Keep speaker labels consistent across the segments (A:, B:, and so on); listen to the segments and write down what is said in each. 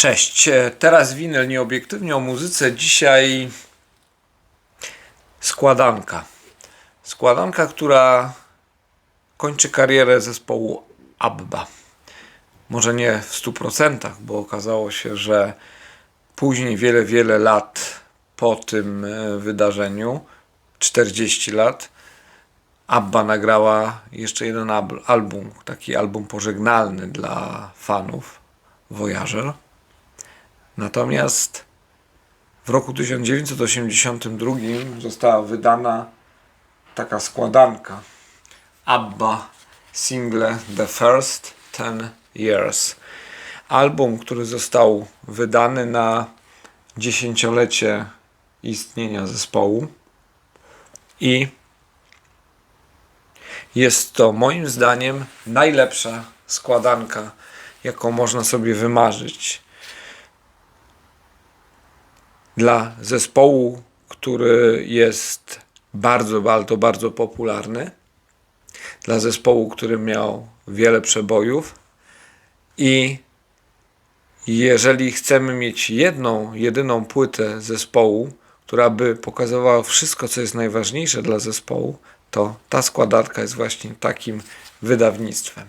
A: Cześć, e, teraz winyl nieobiektywnie o muzyce. Dzisiaj składanka. Składanka, która kończy karierę zespołu ABBA. Może nie w 100%, bo okazało się, że później, wiele, wiele lat po tym e, wydarzeniu, 40 lat, ABBA nagrała jeszcze jeden album, taki album pożegnalny dla fanów, Voyager. Natomiast w roku 1982 została wydana taka składanka. ABBA single The First Ten Years. Album, który został wydany na dziesięciolecie istnienia zespołu. I jest to moim zdaniem najlepsza składanka, jaką można sobie wymarzyć dla zespołu, który jest bardzo, bardzo, bardzo popularny, dla zespołu, który miał wiele przebojów i jeżeli chcemy mieć jedną, jedyną płytę zespołu, która by pokazywała wszystko, co jest najważniejsze dla zespołu, to ta składanka jest właśnie takim wydawnictwem.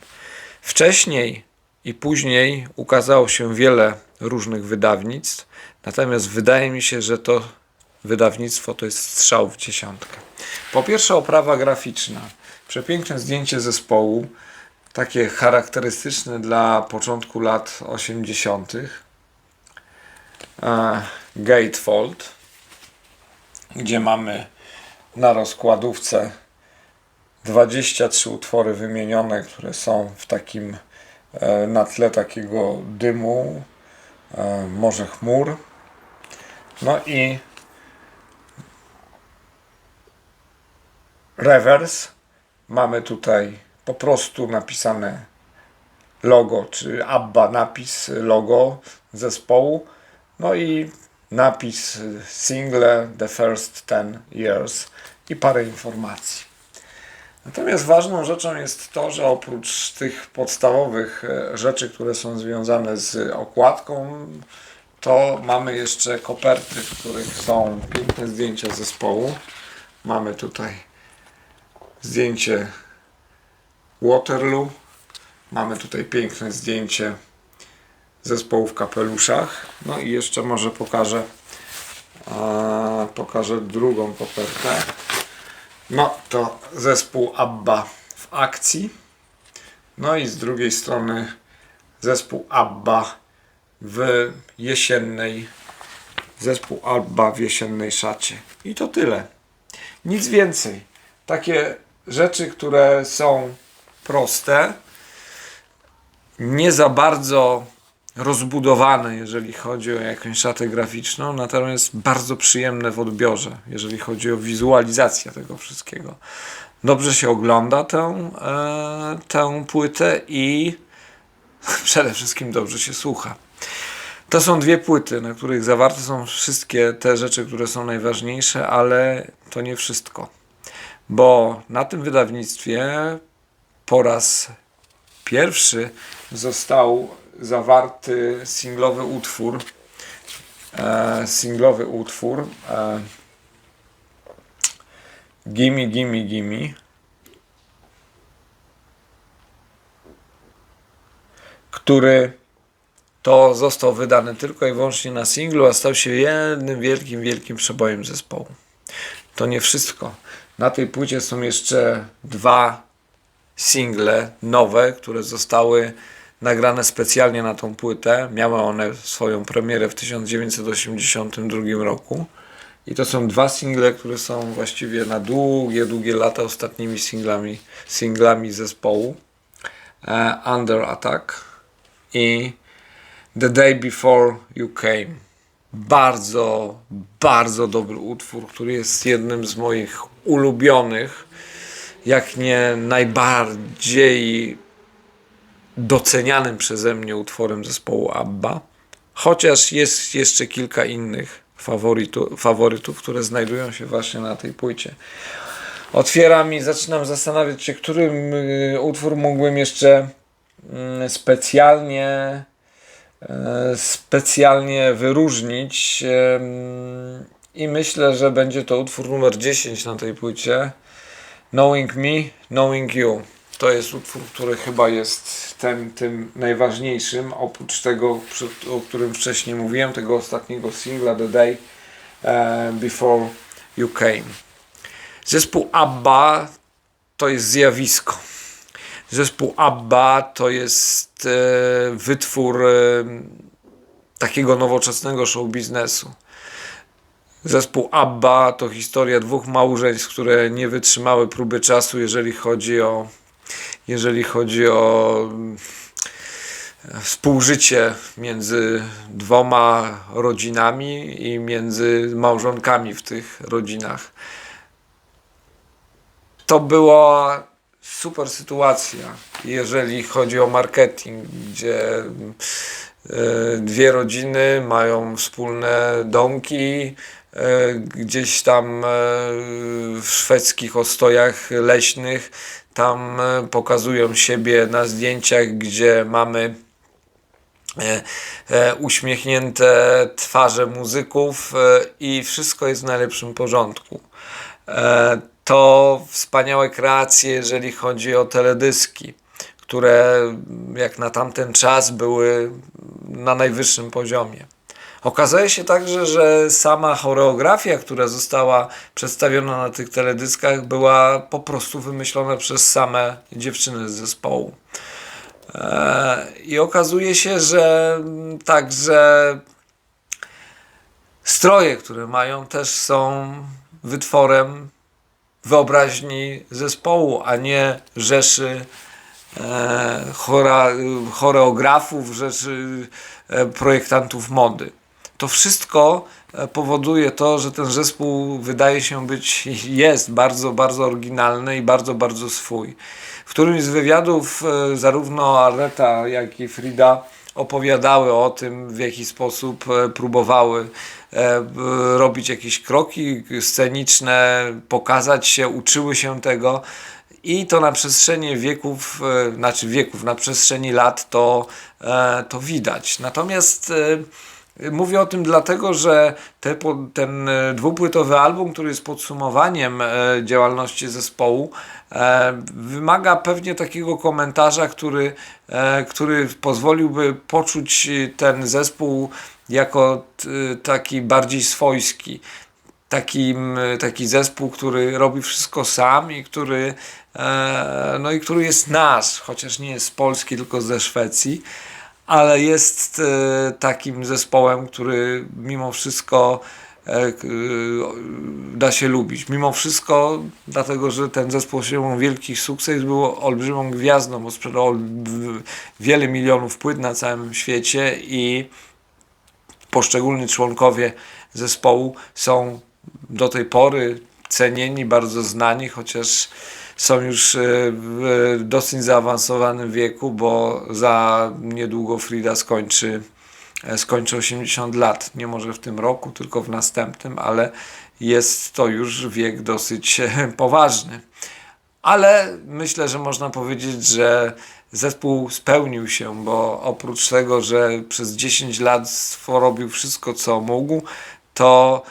A: Wcześniej i później ukazało się wiele różnych wydawnictw, natomiast wydaje mi się, że to wydawnictwo to jest strzał w dziesiątkę. Po pierwsze, oprawa graficzna. Przepiękne zdjęcie zespołu, takie charakterystyczne dla początku lat 80. E, Gatefold, gdzie mamy na rozkładówce 23 utwory wymienione, które są w takim e, na tle takiego dymu, e, może chmur. No i rewers. Mamy tutaj po prostu napisane logo, czy ABBA napis, logo zespołu. No i napis single The First Ten Years i parę informacji. Natomiast ważną rzeczą jest to, że oprócz tych podstawowych e, rzeczy, które są związane z okładką, to mamy jeszcze koperty, w których są piękne zdjęcia zespołu. Mamy tutaj zdjęcie Waterloo. Mamy tutaj piękne zdjęcie zespołu w kapeluszach. No i jeszcze może pokażę, pokażę drugą kopertę. No to zespół ABBA w akcji. No i z drugiej strony zespół ABBA w jesiennej zespół ABBA w jesiennej szacie. I to tyle. Nic więcej. Takie rzeczy, które są proste, nie za bardzo rozbudowane, jeżeli chodzi o jakąś szatę graficzną, natomiast bardzo przyjemne w odbiorze, jeżeli chodzi o wizualizację tego wszystkiego. Dobrze się ogląda tę, e, tę płytę i przede wszystkim dobrze się słucha. To są dwie płyty, na których zawarte są wszystkie te rzeczy, które są najważniejsze, ale to nie wszystko. Bo na tym wydawnictwie po raz pierwszy został zawarty singlowy utwór. E, singlowy utwór. E, gimme, gimme, gimme. Który to został wydany tylko i wyłącznie na singlu, a stał się jednym wielkim, wielkim przebojem zespołu. To nie wszystko. Na tej płycie są jeszcze dwa single nowe, które zostały nagrane specjalnie na tą płytę. Miały one swoją premierę w 1982 roku. I to są dwa single, które są właściwie na długie, długie lata ostatnimi singlami, singlami zespołu. E, Under Attack i The Day Before You Came. Bardzo, bardzo dobry utwór, który jest jednym z moich ulubionych, jak nie najbardziej docenianym przeze mnie utworem zespołu ABBA. Chociaż jest jeszcze kilka innych faworytu, faworytów, które znajdują się właśnie na tej płycie. Otwieram i zaczynam zastanawiać się, którym y, utwór mógłbym jeszcze mm, specjalnie e, specjalnie wyróżnić. I myślę, że będzie to utwór numer 10 na tej płycie. Knowing Me, Knowing You. To jest utwór, który chyba jest tym, tym najważniejszym, oprócz tego, o którym wcześniej mówiłem, tego ostatniego singla The Day e, Before You Came. Zespół ABBA to jest zjawisko. Zespół ABBA to jest e, wytwór e, takiego nowoczesnego show biznesu. Zespół ABBA to historia dwóch małżeństw, które nie wytrzymały próby czasu, jeżeli chodzi o, jeżeli chodzi o mm, współżycie między dwoma rodzinami i między małżonkami w tych rodzinach. To była super sytuacja, jeżeli chodzi o marketing, gdzie e, dwie rodziny mają wspólne domki, gdzieś tam e, w szwedzkich ostojach leśnych, tam e, pokazują siebie na zdjęciach, gdzie mamy e, e, uśmiechnięte twarze muzyków e, i wszystko jest w najlepszym porządku. E, To wspaniałe kreacje, jeżeli chodzi o teledyski, które jak na tamten czas były na najwyższym poziomie. Okazuje się także, że sama choreografia, która została przedstawiona na tych teledyskach, była po prostu wymyślona przez same dziewczyny z zespołu. E, I okazuje się, że także stroje, które mają, też są wytworem wyobraźni zespołu, a nie rzeszy e, choreografów, rzeszy e, projektantów mody. To wszystko e, powoduje to, że ten zespół wydaje się być, jest bardzo, bardzo oryginalny i bardzo, bardzo swój. W którymś z wywiadów e, zarówno Arleta, jak i Frida opowiadały o tym, w jaki sposób e, próbowały robić jakieś kroki sceniczne, pokazać się, uczyły się tego. I to na przestrzeni wieków, znaczy wieków, na przestrzeni lat to, to widać. Natomiast mówię o tym dlatego, że te, ten e, dwupłytowy album, który jest podsumowaniem e, działalności zespołu, e, wymaga pewnie takiego komentarza, który, który pozwoliłby poczuć ten zespół jako taki bardziej swojski. Takim, taki zespół, który robi wszystko sam i który, no i który jest nasz, chociaż nie jest z Polski, tylko ze Szwecji, ale jest e, takim zespołem, który mimo wszystko e, k- da się lubić. Mimo wszystko, dlatego że ten zespół osiągnął wielki sukces, był olbrzymią gwiazdą, bo sprzedał wiele milionów płyt na całym świecie i poszczególni członkowie zespołu są do tej pory cenieni, bardzo znani, chociaż są już e, w dosyć zaawansowanym wieku, bo za niedługo Frida skończy, e, skończy 80 lat. Nie może w tym roku, tylko w następnym, ale jest to już wiek dosyć e, poważny. Ale myślę, że można powiedzieć, że zespół spełnił się, bo oprócz tego, że przez 10 lat robił wszystko, co mógł, to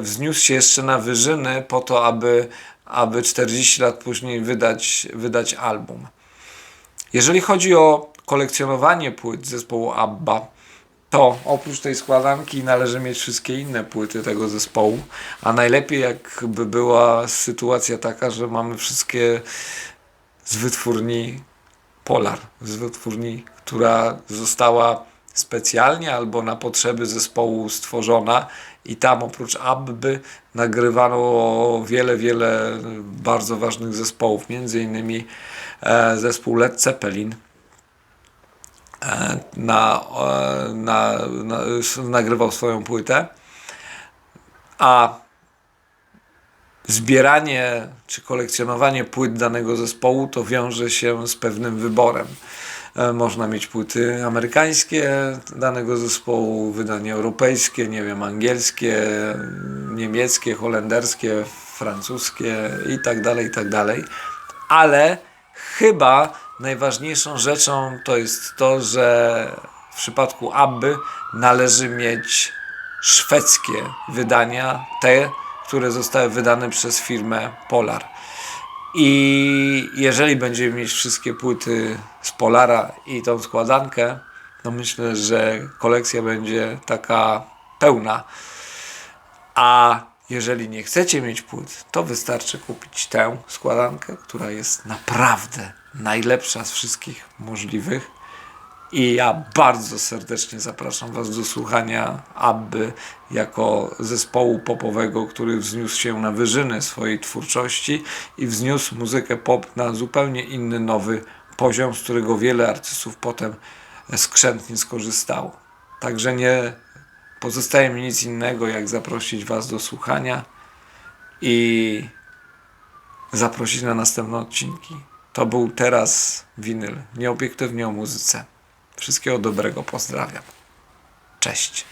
A: wzniósł się jeszcze na wyżyny po to, aby, aby 40 lat później wydać, wydać album. Jeżeli chodzi o kolekcjonowanie płyt zespołu ABBA, to oprócz tej składanki należy mieć wszystkie inne płyty tego zespołu, a najlepiej jakby była sytuacja taka, że mamy wszystkie z wytwórni Polar, z wytwórni, która została specjalnie albo na potrzeby zespołu stworzona i tam oprócz Abby nagrywano wiele, wiele bardzo ważnych zespołów, między innymi e, zespół Led Zeppelin, e, na, na, na, nagrywał swoją płytę, a zbieranie czy kolekcjonowanie płyt danego zespołu to wiąże się z pewnym wyborem. E, Można mieć płyty amerykańskie danego zespołu, wydanie europejskie, nie wiem, angielskie, niemieckie, holenderskie, francuskie i tak dalej, i tak dalej. Ale chyba najważniejszą rzeczą to jest to, że w przypadku Abby należy mieć szwedzkie wydania, te, które zostały wydane przez firmę Polar. I jeżeli będziemy mieć wszystkie płyty z Polara i tą składankę, to myślę, że kolekcja będzie taka pełna. A jeżeli nie chcecie mieć płyt, to wystarczy kupić tę składankę, która jest naprawdę najlepsza z wszystkich możliwych. I ja bardzo serdecznie zapraszam Was do słuchania Abby jako zespołu popowego, który wzniósł się na wyżyny swojej twórczości i wzniósł muzykę pop na zupełnie inny, nowy poziom, z którego wiele artystów potem skrzętnie skorzystało. Także nie pozostaje mi nic innego, jak zaprosić Was do słuchania i zaprosić na następne odcinki. To był teraz winyl, nieobiektywnie o muzyce. Wszystkiego dobrego, pozdrawiam. Cześć.